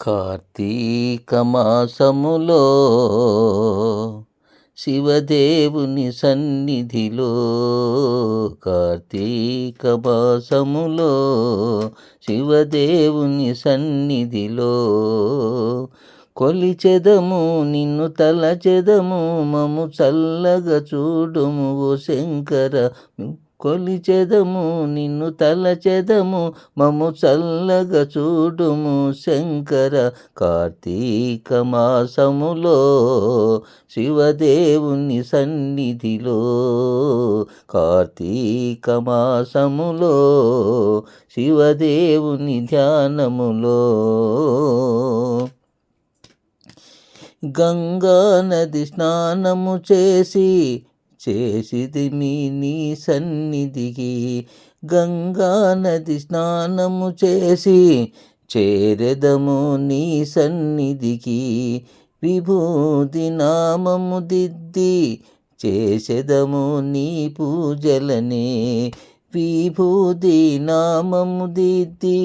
కార్తీక మాసములో శివదేవుని సన్నిధిలో కార్తీక మాసములో శివదేవుని సన్నిధిలో కొలిచెదము నిన్ను తలచెదము మము చల్లగా చూడుము ఓ శంకర కొలిచెదము నిన్ను తలచెదము మము చల్లగా చూడుము శంకర కార్తీక మాసములో. శివదేవుని సన్నిధిలో కార్తీక మాసములో శివదేవుని ధ్యానములో. గంగా నది స్నానము చేసి చేసిది మీ నీ సన్నిధికి గంగా నది స్నానము చేసి చేరెదము నీ సన్నిధికి విభూతి నామము దిద్ది చేసెదము నీ పూజలనే విభూతి నామము దిద్ది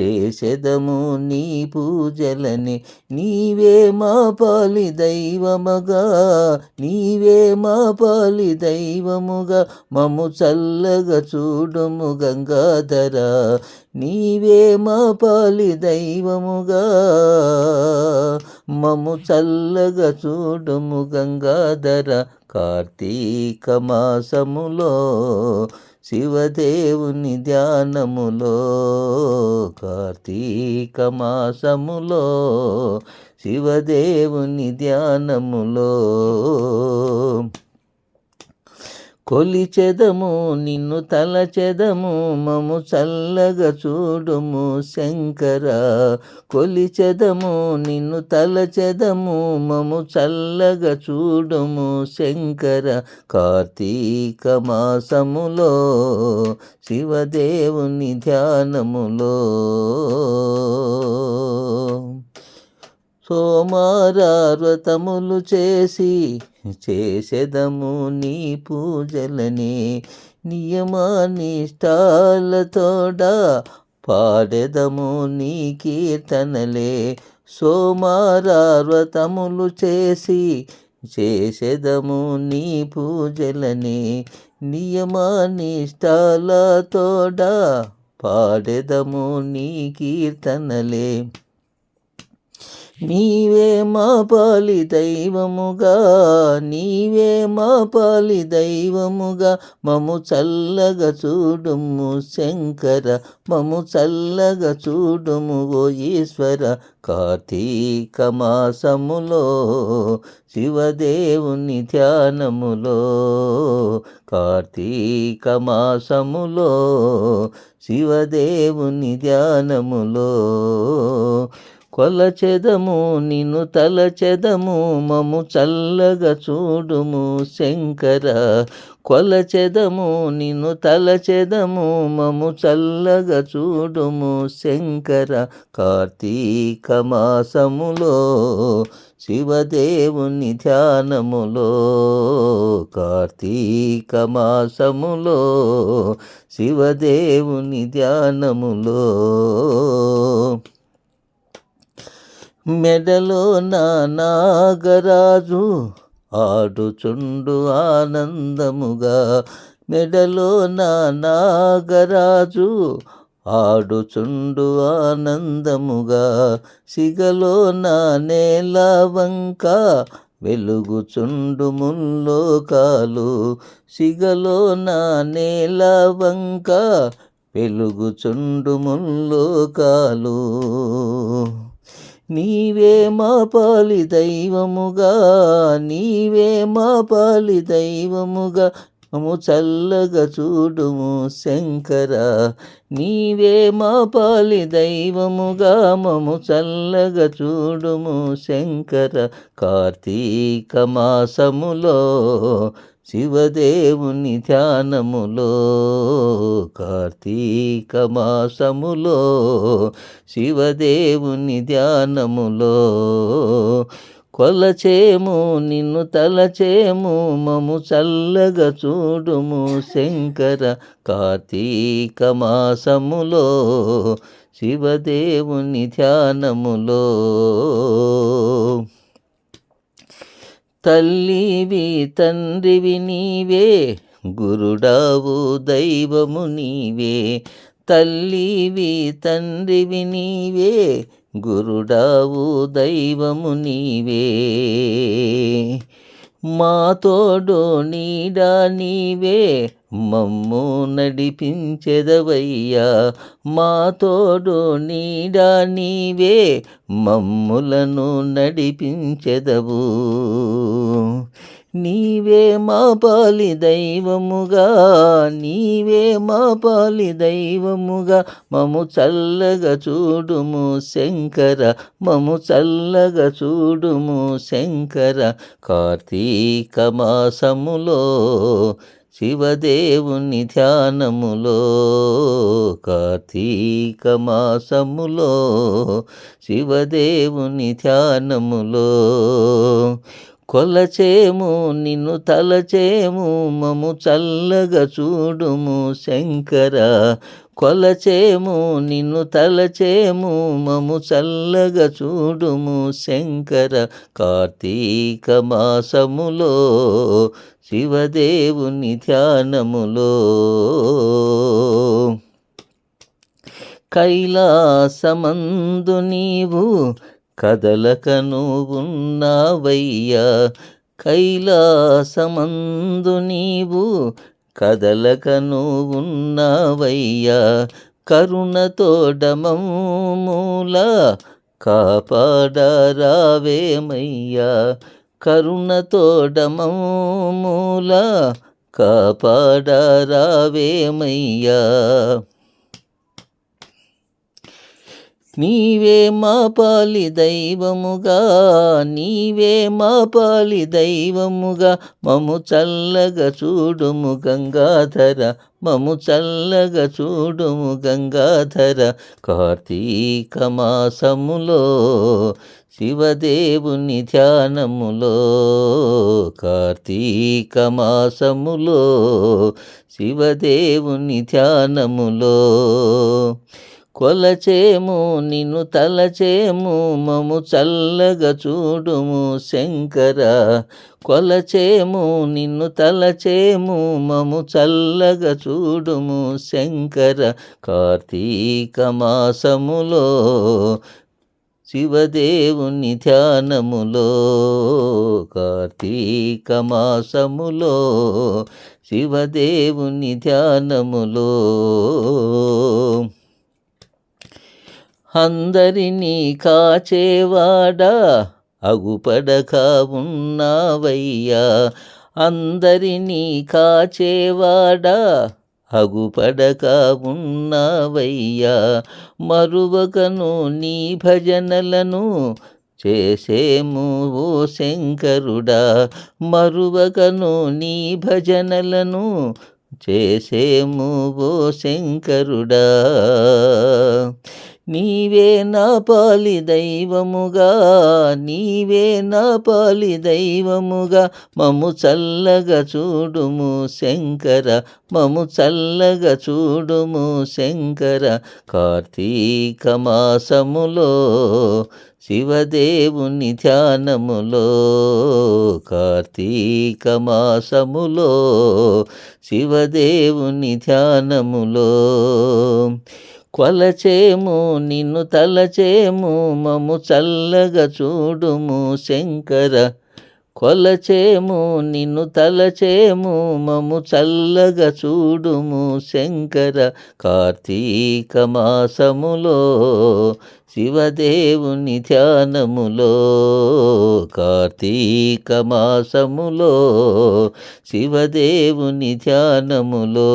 చేసెదము నీ పూజలని. నీవే మా పాలి దైవముగా. నీవే మా పాలి దైవముగా. మము చల్లగా చూడుము గంగాధర. నీవే మా పాలి దైవముగా. మము చల్లగా చూడుము గంగాధర. కార్తీక మాసములో శివదేవుని ధ్యానములో కార్తీక మాసములో శివదేవుని ధ్యానములో. కొలిచెదము నిన్ను తలచెదము మము చల్లగా చూడుము శంకర. కొలిచెదము నిన్ను తలచెదము మము చల్లగా చూడుము శంకర. కార్తీక మాసములో శివదేవుని ధ్యానములో. సోమారావ్రతములు చేసి చేసెదము నీ పూజలని నియమానిష్టాలతోడ పాడెదము నీ కీర్తనలే. సోమారావ్రతములు చేసి చేసెదము నీ పూజలని నియమానిష్టాలతోడ పాడెదము నీ కీర్తనలే. నీవే మా పాలి దైవముగా నీవే మా పాలి దైవముగా. మము చల్లగా చూడుము శంకర మము చల్లగా చూడుము ఓ ఈశ్వర. కార్తీక మాసములో శివదేవుని ధ్యానములో కార్తీక మాసములో శివదేవుని ధ్యానములో కొలచెదము నిన్ను తలచెదము మము చల్లగా చూడుము శంకర. కొలచెదము నిన్ను తలచెదము మము చల్లగా చూడుము శంకర. కార్తీక మాసములో శివదేవుని ధ్యానములో కార్తీక మాసములో శివదేవుని ధ్యానములో. మెడలో నా నాగరాజు ఆడుచుండు ఆనందముగా. మెడలో నా నాగరాజు ఆడుచుండు ఆనందముగా. సిగలో నా నేల వంక వెలుగుచుండు ముల్లోకాలు. సిగలో నా నేల వంక వెలుగుచుండు ముల్లోకాలు. నీవే మా పాలి దైవముగా నీవే మా పాలి దైవముగా. మము చల్లగా చూడుము శంకర నీవే మా పాలి దైవముగా. మము చల్లగా చూడుము శంకర కార్తీక మాసములో శివదేవుని ధ్యానములో కార్తీక మాసములో శివదేవుని ధ్యానములో. కొలచేము నిన్ను తలచేము మము చల్లగా చూడుము శంకర కార్తీక మాసములో. శివదేవుని ధ్యానములో తల్లివి తండ్రివి నీవే గురుడావు దైవము నీవే. తల్లివి తండ్రివి నీవే గురుడావు దైవము నీవే. మా తోడు నీడా నీవే మమ్ము నడిపించెదవయ్యా. మా తోడు నీడా నీవే. మమ్ములను నడిపించెదవు. నీవే మా పాలి దైవముగా. నీవే మా పాలి దైవముగా. మము చల్లగా చూడుము శంకర. మము చల్లగా చూడుము శంకర. కార్తీక మాసములో శివదేవుని ధ్యానములో కార్తీక మాసములో శివదేవుని ధ్యానములో. కొలచేము నిన్ను తలచేము మము చల్లగా చూడుము శంకర కొలచేము నిన్ను తలచేము మము చల్లగా చూడుము శంకర కార్తీక మాసములో శివదేవుని ధ్యానములో. కైలాసమందు నీవు కదలక ఉన్నావయ్యా కైలాసమందు నీవు కదలకను ఉన్నావయ్యా కరుణతోడమూల కాపాడరావేమయ్యా కరుణతోడమూల కాపాడరావేమయ్యా. నీవే మా పాలి దైవముగా నీవే మా పాలి దైవముగా. మము చల్లగా చూడుము గంగాధర మము చల్లగా చూడుము గంగాధర. కార్తీక మాసములో శివదేవుని ధ్యానములో కార్తీక మాసములో శివదేవుని ధ్యానములో కొలచేము నిన్ను తలచేము మము చల్లగా చూడుము శంకర. కొలచేము నిన్ను తలచేము మము చల్లగా చూడుము శంకర. కార్తీక మాసములో శివదేవుని ధ్యానములో కార్తీక మాసములో శివదేవుని ధ్యానములో అందరినీ కాచేవాడా? అగుపడక ఉన్నావయ్యా. అందరినీ కాచేవాడా? అగుపడక ఉన్నావయ్యా. మరువకను నీ భజనలను చేసేము ఓ శంకరుడా. మరువకను నీ భజనలను చేసేము ఓ శంకరుడా. నీవే నా పాలి దైవముగా నీవే నా పాలి దైవముగా. మము చల్లగా చూడుము శంకర మము చల్లగా చూడుము శంకర. కార్తీక మాసములో శివదేవుని ధ్యానములో కార్తీక మాసములో శివదేవుని ధ్యానములో కొలచేము నిన్ను తలచేము మము చల్లగా చూడుము శంకర. కొలచేము నిన్ను తలచేము మము చల్లగా చూడుము శంకర. కార్తీక మాసములో శివదేవుని ధ్యానములో కార్తీక మాసములో శివదేవుని ధ్యానములో.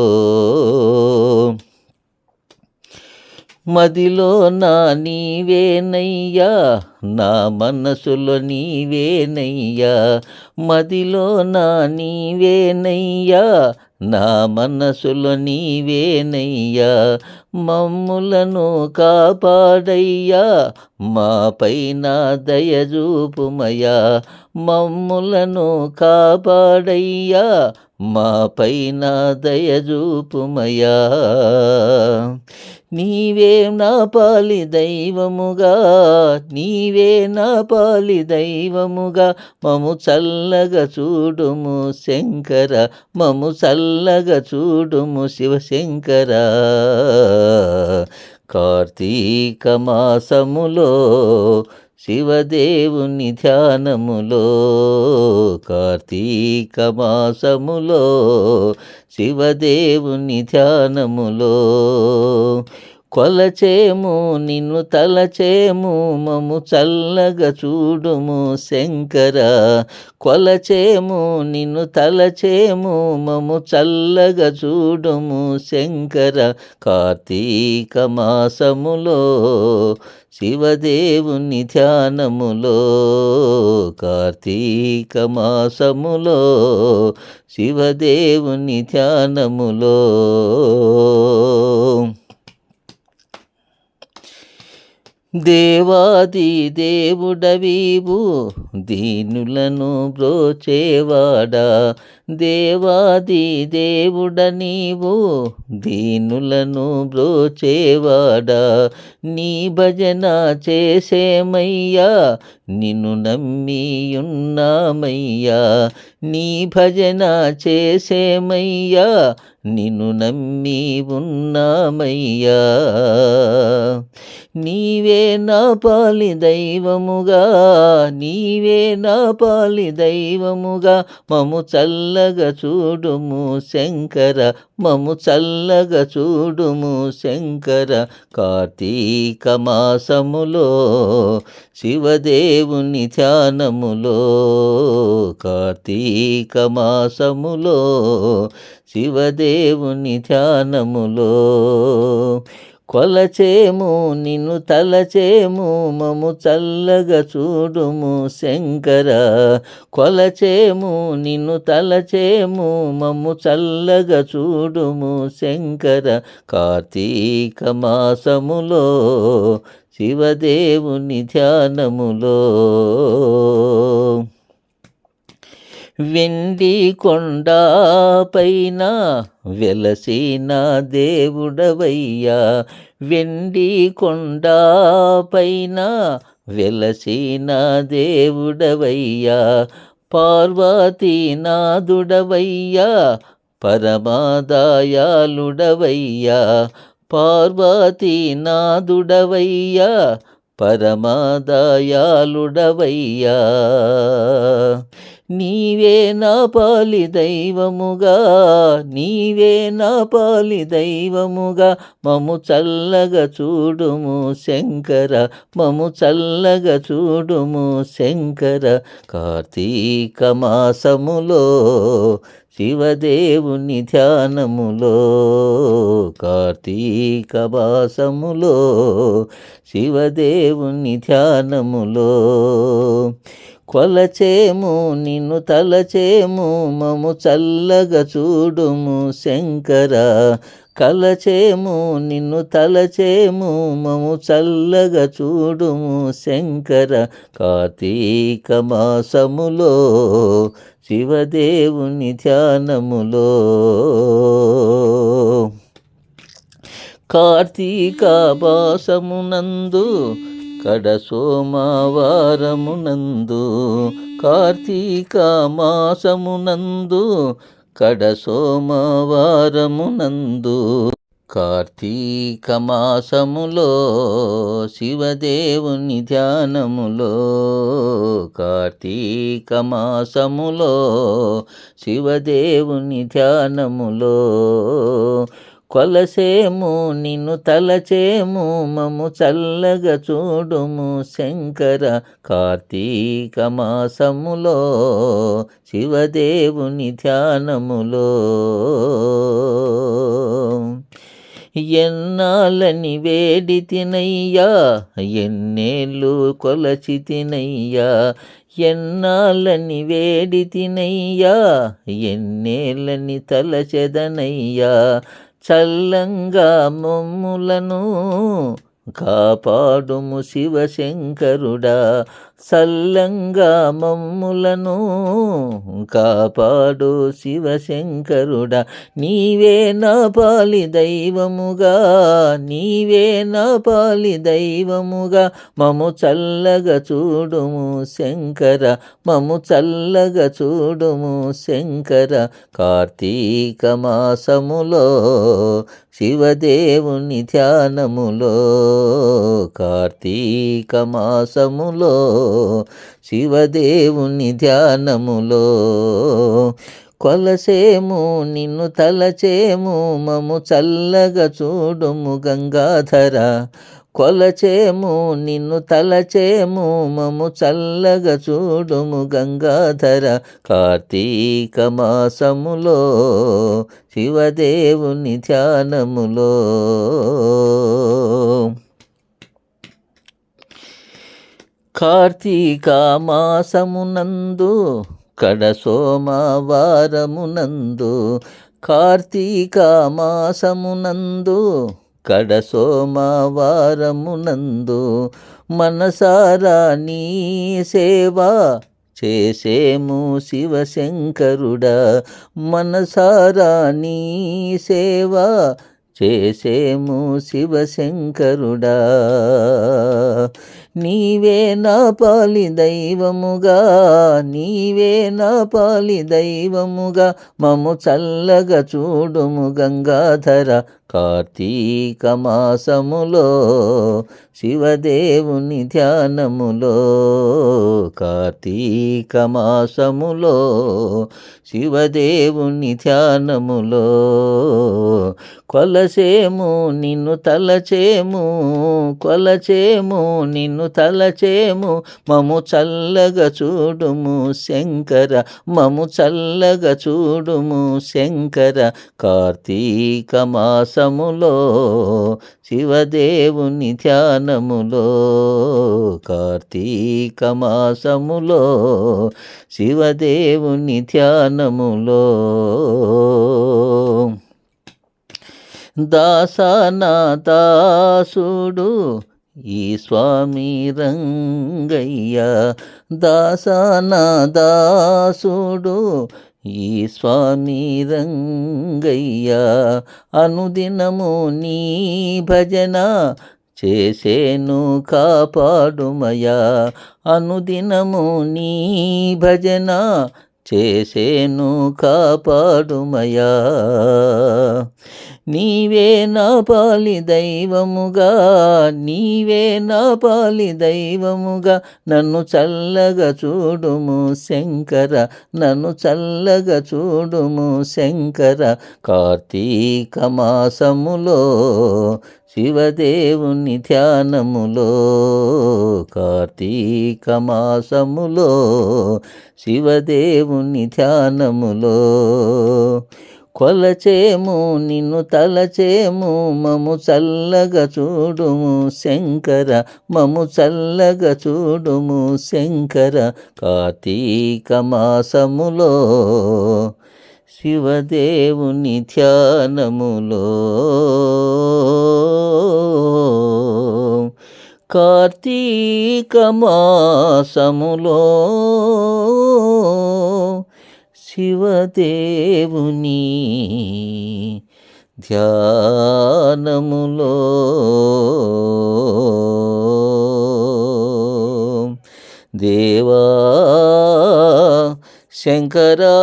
మదిలో నా నీవేనయ్యా నా మనసులో నీవేనయ్యా. మదిలో నా నీవేనయ్యా నా మనసులో నీవేనయ్యా. మమ్ములను కాపాడయ్యా మాపైన దయజూపుమయ్యా మమ్ములను కాపాడయ్యా మాపైన దయజూపుమయ్యా నీవే నా పాలి దైవముగా నీవే నా పాలి దైవముగా. మము చల్లగా చూడుము శంకర మము చల్లగా చూడుము శివశంకర. కార్తీక మాసములో శివదేవుని ధ్యానములో కార్తీక మాసములో శివదేవుని ధ్యానములో. కొలచేము నిన్ను తలచేము మము చల్లగా చూడుము శంకర. కొలచేము నిన్ను తలచేము మము చల్లగా చూడుము శంకర. కార్తీక మాసములో శివదేవుని ధ్యానములో కార్తీక మాసములో శివదేవుని ధ్యానములో. దేవాది దేవుడవీవు దీనులను బ్రోచేవాడా? దేవాది దేవుడ నీవు దీనులను బ్రోచేవాడా? నీ భజన చేసేమయ్యా నిన్ను నమ్మియున్నామయ్యా. నీ భజన చేసేమయ్యా నిన్ను నమ్మి ఉన్నామయ్యా. నీవే నా పాలి దైవముగా నీవే నా పాలి దైవముగా. మము చల్లగా చూడుము శంకర మము చల్లగా చూడుము శంకర. కార్తీక మాసములో శివదేవుని ధ్యానములో కార్తీక మాసములో శివదేవుని ధ్యానములో. కొలచేము నిన్ను తలచేము మము చల్లగా చూడుము శంకర. కొలచేము నిన్ను తలచేము మము చల్లగా చూడుము శంకర. కార్తీక మాసములో శివదేవుని ధ్యానములో. వెండి కొండ పైన వెలసిన దేవుడవయ్యా. వెండి కొండ పైన వెలసిన దేవుడవయ్యా. పార్వతీనాథుడవయ్యా పరమాదాయాలుడవయ్యా. పార్వతీనాథుడవయ్యా పరమాదాయాలుడవయ్యా. నీవే నా పాలి దైవముగా నీవే నా పాలి దైవముగా. మము చల్లగా చూడుము శంకర మము చల్లగా చూడుము శంకర. కార్తీక మాసములో శివదేవుని ధ్యానములో కార్తీక వాసములో శివదేవుని ధ్యానములో. కొలచేము నిన్ను తలచేము మము చల్లగా చూడుము శంకర కలచేము నిన్ను తలచేము మము చల్లగా చూడుము శంకర కార్తీక మాసములో శివదేవుని ధ్యానములో. కార్తీక మాసమునందు కడ సోమవారమునందు కార్తీక మాసమునందు కడ సోమవారమునందు కార్తీక మాసములో శివదేవుని ధ్యానములో కార్తీక మాసములో శివదేవుని ధ్యానములో కొలసేము నిన్ను తలచేము మము చల్లగా చూడుము శంకర కార్తీక మాసములో శివదేవుని ధ్యానములో. ఎన్నాళ్ళని వేడి తినయ్యా ఎన్నేళ్ళు కొలచి తినయ్యా ఎన్నాళ్ళని వేడి తినయ్యా ఎన్నేళ్ళని తలచెదనయ్యా చల్లంగా మమ్ములను కాపాడుము శివశంకరుడా. సల్లంగా మమ్ములను కాపాడు శివశంకరుడా. నీవే నా పాలి దైవముగా నీవే నా పాలి దైవముగా. మము చల్లగా చూడుము శంకర మము చల్లగా చూడుము శంకర. కార్తీక మాసములో శివదేవుని ధ్యానములో కార్తీక మాసములో శివదేవుని ధ్యానములో కొలసేము నిన్ను తలచేము మము చల్లగా చూడుము గంగాధర. కొలచేము నిన్ను తలచేము మము చల్లగా చూడుము గంగాధర. కార్తీక మాసములో శివదేవుని ధ్యానములో కార్తీక మాసమునందు కడ సోమవారమునందు కార్తీక మాసమునందు కడ సోమవారమునందు మనసారా నీ సేవా చేసేము శివశంకరుడా. మనసారా నీ సేవా చేసేము శివశంకరుడా. నీవే నా పాలి దైవముగా నీవే నా పాలి దైవముగా మము చల్లగా చూడుము గంగాధర. కార్తీక మాసములో శివదేవుని ధ్యానములో కార్తీక మాసములో శివదేవుని ధ్యానములో. కొలసేము నిన్ను తలచేము కొలచేము నిన్ను తలచేము మము చల్లగా చూడుము శంకర మము చల్లగా చూడుము శంకర. కార్తీక మాసములో శివదేవుని ధ్యానములో కార్తీక మాసములో శివదేవుని ధ్యానములో. దాసనా దాసుడు ఈ స్వామి రంగయ్య దాసనా దాసుడు ఈ స్వామి రంగయ్యా అనుదినము నీ భజన చేసేను కాపాడుమయా అనుదినము నీ భజన చేసేను కాపాడుమయా. నీవే నా పాలి దైవముగా నీవే నా పాలి దైవముగా. నన్ను చల్లగా చూడుము శంకర నన్ను చల్లగా చూడుము శంకర. కార్తీక మాసములో శివదేవుని ధ్యానములో కార్తీక మాసములో శివదేవుని ధ్యానములో. కొలచేము నిన్ను తలచేము మము చల్లగా చూడుము శంకర మము చల్లగా చూడుము శంకర కార్తీక మాసములో. శివదేవుని ధ్యానములో. కార్తీక మాసములో శివదేవుని ధ్యానములో. దేవా శంకరా